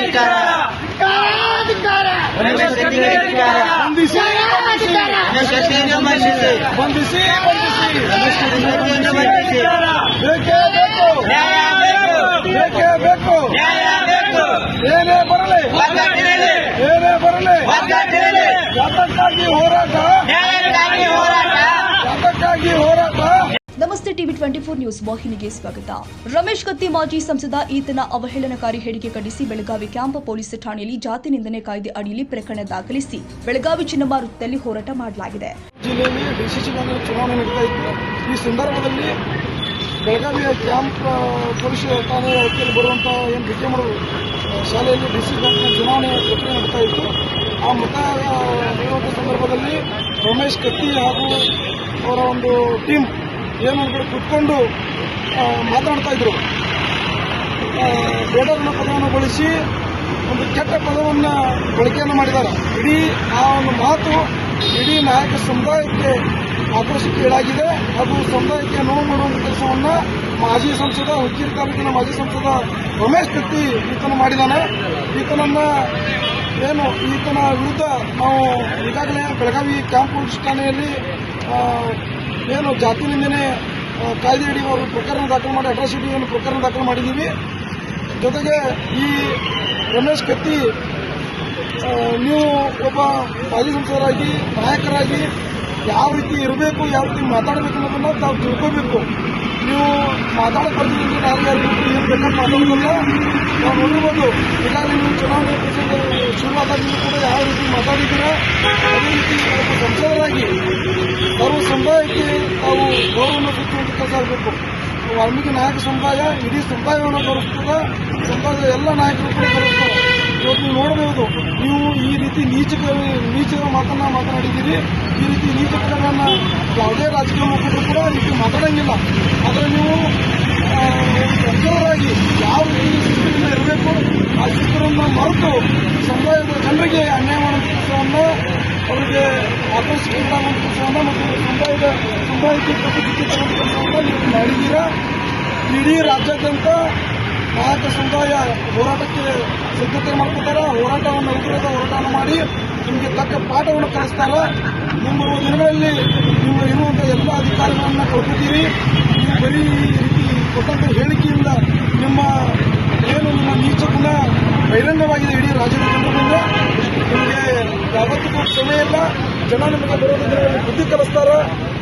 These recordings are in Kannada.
ಧಿಕ್ಕಾರ ಬಂಧಿಸಿ ಬಂಧಿಸಿ ಟ್ವೆಂಟಿ ಫೋರ್ ನ್ಯೂಸ್ ವಾಹಿನಿಗೆ ಸ್ವಾಗತ. ರಮೇಶ್ ಕತ್ತಿ ಮಾಜಿ ಸಂಸದ ಈತನ ಅವಹೇಳನಕಾರಿ ಹೇಳಿಕೆ ಖಂಡಿಸಿ ಬೆಳಗಾವಿ ಕ್ಯಾಂಪ್ ಪೊಲೀಸ್ ಠಾಣೆಯಲ್ಲಿ ಜಾತಿ ನಿಂದನೆ ಕಾಯ್ದೆ ಅಡಿಯಲ್ಲಿ ಪ್ರಕರಣ ದಾಖಲಿಸಿ ಬೆಳಗಾವಿ ಚಿನ್ನಮ್ಮ ವೃತ್ತದಲ್ಲಿ ಹೋರಾಟ ಮಾಡಲಾಗಿದೆ. ಚುನಾವಣೆ ಈ ಸಂದರ್ಭದಲ್ಲಿ ಬೆಳಗಾವಿಯ ಕ್ಯಾಂಪ್ ಪೊಲೀಸ್ ಠಾಣೆಯ ವ್ಯಕ್ತಿಯಲ್ಲಿ ಬರುವಂತಹ ಏನು ಬಿಕೆಮರು ಶಾಲೆಯಲ್ಲಿ ಡಿಸಿ ಬ್ಯಾಂಕ್ನ ಚುನಾವಣೆ ಪ್ರಕ್ರಿಯೆ ನಡೀತಾ ಇತ್ತು. ಆ ಮತ ಸಂದರ್ಭದಲ್ಲಿ ರಮೇಶ್ ಕತ್ತಿ ಹಾಗೂ ಅವರ ಒಂದು ಟೀಮ್ ಏನು ಒಂದು ಕಡೆ ಕುತ್ಕೊಂಡು ಮಾತಾಡ್ತಾ ಇದ್ರು. ಬೇಡರನ್ನ ಪದವನ್ನು ಬಳಸಿ ಒಂದು ಕೆಟ್ಟ ಪದವನ್ನು ಬಳಕೆಯನ್ನು ಮಾಡಿದ್ದಾರೆ. ಇಡೀ ಆ ಒಂದು ಮಾತು ಇಡೀ ನಾಯಕ ಸಮುದಾಯಕ್ಕೆ ಆಕ್ರೋಶಕ್ಕೀಡಾಗಿದೆ ಅದು ಸಮುದಾಯಕ್ಕೆ ನೋವು ಮಾಡುವಂಥ ಕೆಲಸವನ್ನ ಮಾಜಿ ಸಂಸದ ಹುಕ್ಕೇರಿ ತಾಲೂಕಿನ ಮಾಜಿ ಸಂಸದ ರಮೇಶ್ ಕತ್ತಿ ಈತನ ಮಾಡಿದ್ದಾನೆ. ಈತನನ್ನ ಏನು, ಈತನ ವಿರುದ್ಧ ನಾವು ಈಗಾಗಲೇ ಬೆಳಗಾವಿ ಕ್ಯಾಂಪ್ ಪೊಲೀಸ್ ಠಾಣೆಯಲ್ಲಿ ಏನು ಜಾತಿ ನಿಂದನೆ ಕಾಯ್ದೆ ಕಾಯ್ದೆಯಡಿ ಅವರು ಪ್ರಕರಣ ದಾಖಲು ಮಾಡಿ ಅಟ್ರಾಸಿಟಿ ಒಂದು ಪ್ರಕರಣ ದಾಖಲು ಮಾಡಿದ್ದೀವಿ. ಜೊತೆಗೆ ಈ ರಮೇಶ್ ಕತ್ತಿ ನೀವು ಒಬ್ಬ ಮಾಜಿ ಸಂಸದರಾಗಿ, ನಾಯಕರಾಗಿ ಯಾವ ರೀತಿ ಇರಬೇಕು, ಯಾವ ರೀತಿ ಮಾತಾಡಬೇಕು ಅನ್ನೋದನ್ನ ತಾವು ತಿಳ್ಕೋಬೇಕು. ನೀವು ಮಾತಾಡೋ ಪರಿಸ್ಥಿತಿ ಬೇಕಾದ್ರೆ ಮಾತಾಡೋದಿಲ್ಲ ನಾವು ನೋಡಿರ್ಬೋದು, ಈಗಾಗಲೇ ನೀವು ಚುನಾವಣೆ ಪ್ರಸಂಗ ಶುರುವಾದಾಗಲೂ ಕೂಡ ಯಾವ ರೀತಿ ಮಾತಾಡಿದ್ದೀರಾ, ಅದೇ ರೀತಿ ಒಬ್ಬ ಸಂಸದರಾಗಿ ಅವರು ಸಮುದಾಯಕ್ಕೆ ತಾವು ಗೌರವವನ್ನು ಕೊಟ್ಟುವಂಥ ಕೆಲಸ ಆಗಬೇಕು ವಾಲ್ಮೀಕಿ ನಾಯಕ ಸಮುದಾಯ, ಇಡೀ ಸಮುದಾಯವನ್ನು ಬರುತ್ತದೆ ಸಮುದಾಯದ ಎಲ್ಲ ನಾಯಕರು ಇವತ್ತು ನೀವು ನೋಡಬಹುದು, ನೀವು ಈ ರೀತಿ ನೀಚ ನೀಚ ಮಾತನ್ನ ಮಾತನಾಡಿದ್ದೀರಿ. ಈ ರೀತಿ ನೀಚ ಯಾವುದೇ ರಾಜಕೀಯ ಮುಖಂಡರು ಕೂಡ ರೀತಿ ಮಾತಾಡಂಗಿಲ್ಲ. ಆದರೆ ನೀವು ಸಂಸದರಾಗಿ ಯಾವ ರೀತಿ ಇರಬೇಕು, ಆ ಶಿಸ್ತುಗಳನ್ನು ಮರೆತು ಸಮುದಾಯದ ಜನರಿಗೆ ಅನ್ಯಾಯ ಮಾಡುವ ಕೆಲಸವನ್ನು ಅವರಿಗೆ ಆಕರ್ಷಿಕೆ ಮಾಡುವ ಕೆಲಸವನ್ನು ತರುವಂಥ ಕೆಲಸವನ್ನು ನೀವು ಮಾಡಿದ್ದೀರ ಇಡೀ ರಾಜ್ಯಾದ್ಯಂತ ನಾಯಕ ಸಮುದಾಯ ಹೋರಾಟಕ್ಕೆ ಸಿದ್ಧತೆ ಮಾಡ್ಕೊತಾರೆ ಹೋರಾಟವನ್ನು ಉಗ್ರದ ಹೋರಾಟವನ್ನು ಮಾಡಿ ನಿಮಗೆ ತಕ್ಕ ಪಾಠವನ್ನು ಕಲಿಸ್ತಾರ ಮುಂಬರುವ ದಿನಗಳಲ್ಲಿ ನೀವು ಇರುವಂಥ ಎಲ್ಲ ಅಧಿಕಾರಿಗಳನ್ನು ಕಳ್ಕೊತೀರಿ. ನೀವು ಬರೀ ರೀತಿ ಕೊಟ್ಟಂಥ ಹೇಳಿಕೆಯಿಂದ ನಿಮ್ಮ ಏನು ನಿಮ್ಮ ನೀಚ ಗುಣ ಬಹಿರಂಗವಾಗಿದೆ ಇಡೀ ರಾಜ್ಯದ ಜನರಿಂದ. ನಿಮಗೆ ಯಾವತ್ತಿಗೂ ಕ್ಷಮೆ ಇಲ್ಲ. ಜನ ನಿಮಗೆ ಬರೋದ ಬುದ್ಧಿ ಕಲಿಸ್ತಾರ.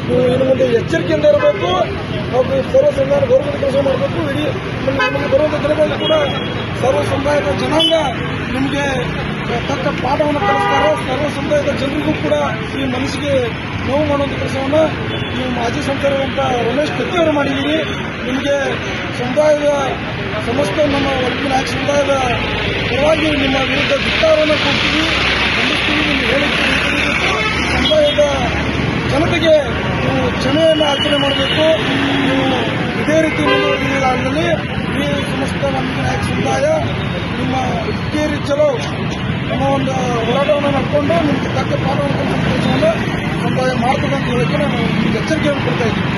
ನೀವು ಇನ್ನು ಮುಂದೆ ಎಚ್ಚರಿಕೆಯಿಂದ ಇರಬೇಕು ಒಬ್ಬ ಸರ್ವ ಸಮುದಾಯ ಗೌರವದ ಕೆಲಸ ಮಾಡಬೇಕು. ಇಡೀ ನಮಗೆ ಬರುವಂಥ ದಿನಗಳಲ್ಲಿ ಕೂಡ ಸರ್ವ ಸಮುದಾಯದ ಜನಾಂಗ ನಿಮಗೆ ತಕ್ಕ ಪಾಠವನ್ನು ಕಲಿಸ್ತಾರೆ. ಸರ್ವ ಸಮುದಾಯದ ಜನರಿಗೂ ಕೂಡ ಈ ಮನಸ್ಸಿಗೆ ನೋವು ಮಾಡುವಂಥ ಕೆಲಸವನ್ನು ನೀವು ಮಾಜಿ ಸಂಸದರಂತ ರಮೇಶ್ ಕತ್ತಿಯವರು ಮಾಡಿದ್ದೀರಿ. ನಿಮಗೆ ಸಮುದಾಯದ ಸಮಸ್ತ ನಮ್ಮ ವರ್ಗೀಯ ನಾಯಕ ಸಮುದಾಯದ ಪರವಾಗಿ ನಿಮ್ಮ ವಿರುದ್ಧ ಧಿಕ್ಕಾರವನ್ನು ಕೊಡ್ತೀವಿ. ಖಂಡಿಸ್ತೀವಿ ನಿಮ್ಗೆ ಹೇಳಿಕೆ ಸಮುದಾಯದ ಜನತೆಗೆ ನೀವು ಕ್ಷಮೆಯನ್ನು ಆಚರಣೆ ಮಾಡಬೇಕು. ನೀವು ಇದೇ ರೀತಿ ಮುಂದುವರಿದಲ್ಲಿ ಈ ಸಮಸ್ತ ನಮ್ಮ ನಾಯಕ ಸಮುದಾಯ ನಿಮ್ಮ ಇದೇ ಚಲೋ ನಮ್ಮ ಒಂದು ಹೋರಾಟವನ್ನು ನಡ್ಕೊಂಡು ನಿಮಗೆ ತಕ್ಕ ಕಲಿಸುವ ಕೆಲಸವನ್ನು ಸಮುದಾಯ ಮಾಡ್ತದೆ ಅಂತ ಹೇಳಕ್ಕೆ ನಾನು ಎಚ್ಚರಿಕೆಯನ್ನು ಕೊಡ್ತಾ ಇದ್ದೀನಿ.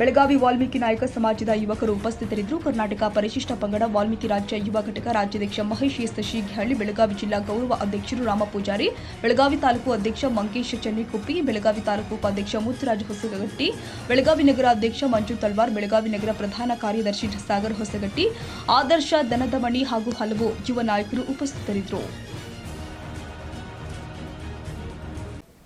ಬೆಳಗಾವಿ ವಾಲ್ಮೀಕಿ ನಾಯಕ ಸಮಾಜದ ಯುವಕರು ಉಪಸ್ಥಿತರಿದ್ದರು ಕರ್ನಾಟಕ ಪರಿಶಿಷ್ಟ ಪಂಗಡ ವಾಲ್ಮೀಕಿ ರಾಜ್ಯ ಯುವ ಘಟಕ ರಾಜ್ಯಾಧ್ಯಕ್ಷ ಮಹೇಶ್ ಎಸ್ ಶೀಘ್ರಹಳ್ಳಿ, ಬೆಳಗಾವಿ ಜಿಲ್ಲಾ ಗೌರವ ಅಧ್ಯಕ್ಷರು ರಾಮ ಪೂಜಾರಿ, ಬೆಳಗಾವಿ ತಾಲೂಕು ಅಧ್ಯಕ್ಷ ಮಂಕೇಶ್ ಚೆನ್ನಿಕುಪ್ಪಿ, ಬೆಳಗಾವಿ ತಾಲೂಕು ಉಪಾಧ್ಯಕ್ಷ ಮುತ್ತುರಾಜ್ ಹೊಸಗಟ್ಟಿ, ಬೆಳಗಾವಿ ನಗರ ಅಧ್ಯಕ್ಷ ಮಂಜು ತಲ್ವಾರ್, ಬೆಳಗಾವಿ ನಗರ ಪ್ರಧಾನ ಕಾರ್ಯದರ್ಶಿ ಸಾಗರ್ ಹೊಸಗಟ್ಟಿ, ಆದರ್ಶ ದನದಮಣಿ ಹಾಗೂ ಹಲವು ಯುವ ನಾಯಕರು ಉಪಸ್ಥಿತರಿದ್ದರು.